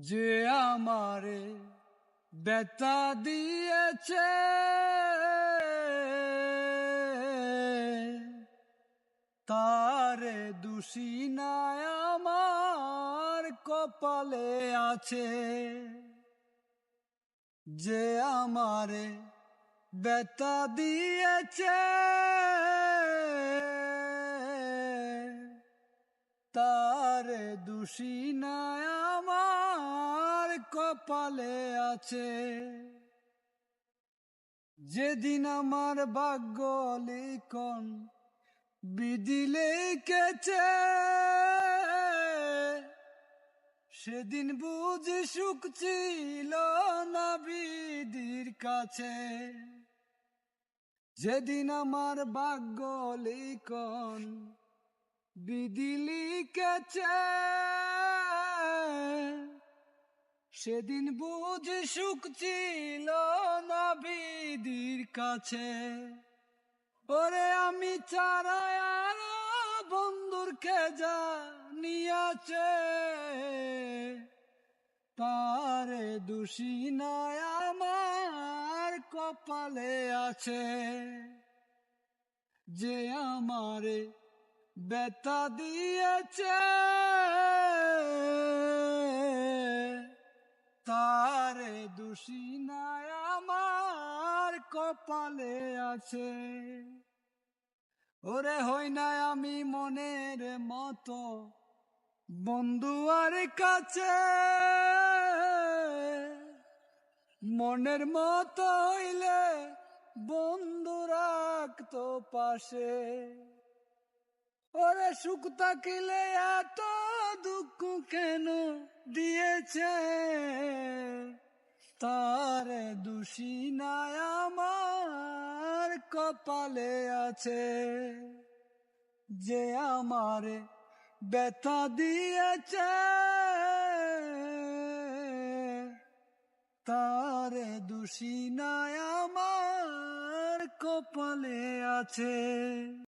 যে আমারে বেতা দিয়েছে। তারে দোষী আমার কপালে আছে। যে আমারে বেতা দিয়েছে। তারে দোষী নাই আমার কপালে আছে। যেদিন আমার ভাগ্য লিখন বিদিলে কেছে সেদিন বুঝি সুখ ছিল না বিদির কাছে। যেদিন আমার ভাগ্য লিখন বিদিলি কেছে সেদিন বুঝ সুখ ছিল না বিদির কাছে। ওরে আমি চারায় আর বন্ধুর খেজা নিয়াছে তারে দোষী আমার কপালে আছে। যে আমারে বেতা দিয়েছে। নাই আমার কপালে আছে। ওরে হই না আমি মনের মতো বন্ধু আর কাছে। মনের মতো হইলে বন্ধু রাখতো পাশে। ওরে সুখ তাকিলে এত দুঃখ কেন দিয়েছে? দোষী নাই আমার কপালে আছে। যে আমারে ব্যথা দিয়েছে, তারে দোষী নাই আমার কপালে আছে।